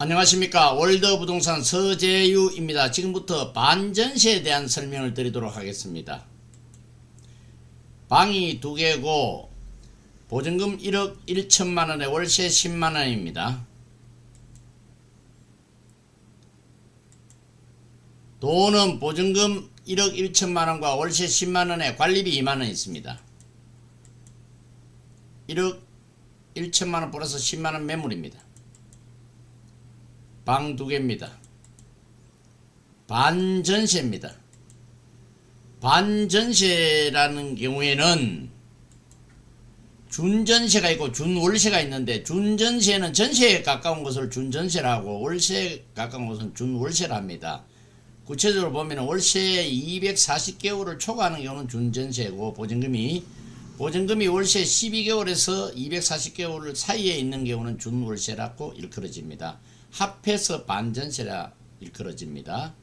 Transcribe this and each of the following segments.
안녕하십니까 월드 부동산 서재유입니다. 지금부터 반전시에 대한 설명을 드리도록 하겠습니다. 방이 두 개고 보증금 1억 1천만 원에 월세 10만 원입니다. 돈은 보증금 1억 1천만 원과 월세 10만 원에 관리비 2만 원 있습니다. 1억 1천만 원 플러스 10만 원 매물입니다. 방 두 개입니다. 반전세입니다. 반전세라는 경우에는 준전세가 있고 준월세가 있는데 준전세는 전세에 가까운 것을 준전세라고 월세에 가까운 것은 준월세랍니다. 구체적으로 보면 월세 240개월을 초과하는 경우는 준전세고 보증금이 보증금이 월세 12개월에서 240개월 사이에 있는 경우는 준월세라고 일컬어집니다. 합해서 반전세라 일컬어집니다.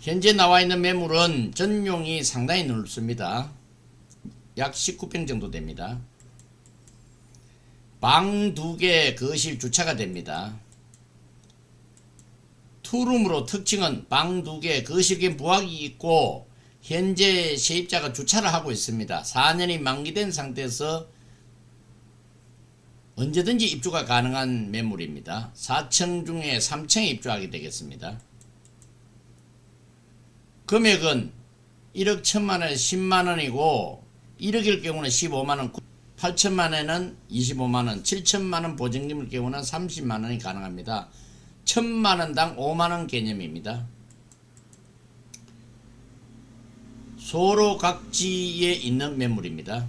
현재 나와 있는 매물은 전용이 상당히 넓습니다. 약 19평 정도 됩니다. 방 두 개 거실 주차가 됩니다. 투룸으로 특징은 방 두 개 거실 겸 부엌이 있고 현재 세입자가 주차를 하고 있습니다. 4년이 만기된 상태에서 언제든지 입주가 가능한 매물입니다. 4층 중에 3층에 입주하게 되겠습니다. 금액은 1억 1천만 원에 10만 원이고 1억일 경우는 15만 원, 8천만 원에는 25만 원, 7천만 원 보증금일 경우는 30만 원이 가능합니다. 1천만 원당 5만 원 개념입니다. 소로 각지에 있는 매물입니다.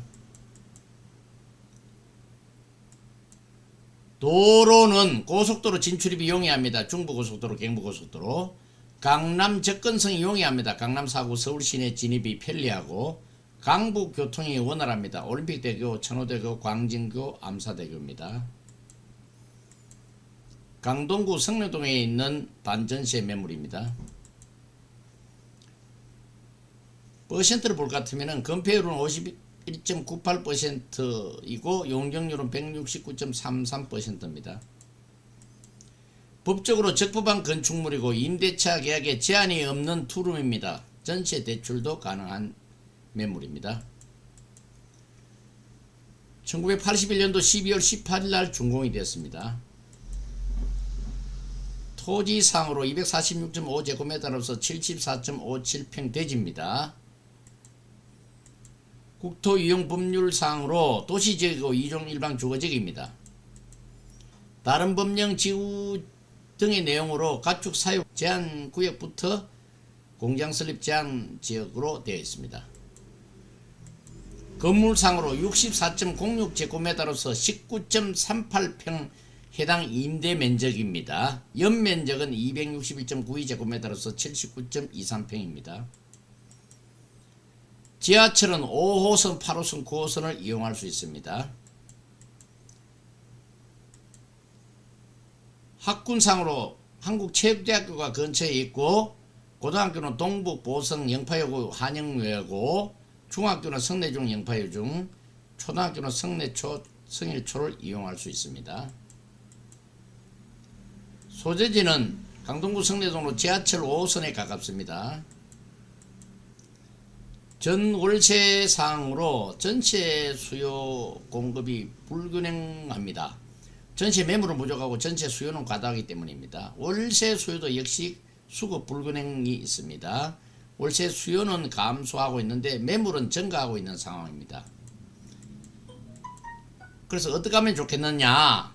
도로는 고속도로 진출입이 용이합니다. 중부고속도로, 경부고속도로. 강남 접근성이 용이합니다. 강남 사구 서울 시내 진입이 편리하고 강북 교통이 원활합니다. 올림픽대교, 천호대교, 광진교, 암사대교입니다. 강동구 성내동에 있는 반전세 매물입니다. 퍼센트를 볼 것 같으면 건폐율은 51.98%이고 용적률은 169.33%입니다. 법적으로 적법한 건축물이고 임대차 계약에 제한이 없는 투룸입니다. 전세 대출도 가능한 매물입니다. 1981년도 12월 18일 날 준공이 되었습니다. 토지상으로 246.5제곱미터로서 74.57평 대지입니다. 국토 이용 법률상으로 도시지역이고 이종 일방 주거지역입니다. 다른 법령 지구 등의 내용으로 가축 사육 제한 구역부터 공장 설립 제한 지역으로 되어 있습니다. 건물상으로 64.06제곱미터로서 19.38평 해당 임대 면적입니다. 연면적은 261.92제곱미터로서 79.23평입니다. 지하철은 5호선, 8호선, 9호선을 이용할 수 있습니다. 학군상으로 한국 체육대학교가 근처에 있고 고등학교는 동북 보성 영파여고 한영외고 중학교는 성내중 영파여중 초등학교는 성내초 성일초를 이용할 수 있습니다. 소재지는 강동구 성내동로 지하철 5호선에 가깝습니다. 전월세 사항으로 전체 수요 공급이 불균형합니다. 전체 매물은 부족하고 전체 수요는 과다하기 때문입니다. 월세 수요도 역시 수급 불균형이 있습니다. 월세 수요는 감소하고 있는데 매물은 증가하고 있는 상황입니다. 그래서 어떻게 하면 좋겠느냐?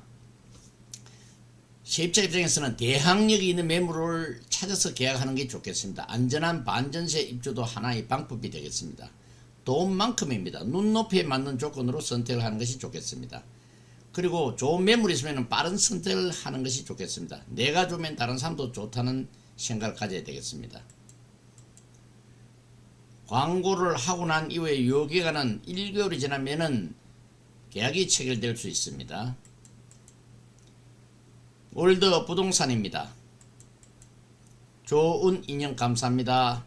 세입자 입장에서는 대항력이 있는 매물을 찾아서 계약하는 게 좋겠습니다. 안전한 반전세 입주도 하나의 방법이 되겠습니다. 돈만큼입니다. 눈높이에 맞는 조건으로 선택을 하는 것이 좋겠습니다. 그리고 좋은 매물이 있으면 빠른 선택을 하는 것이 좋겠습니다. 내가 좋으면 다른 사람도 좋다는 생각을 가져야 되겠습니다. 광고를 하고 난 이후에 요기간은 1개월이 지나면은 계약이 체결될 수 있습니다. 월드 부동산입니다. 좋은 인연 감사합니다.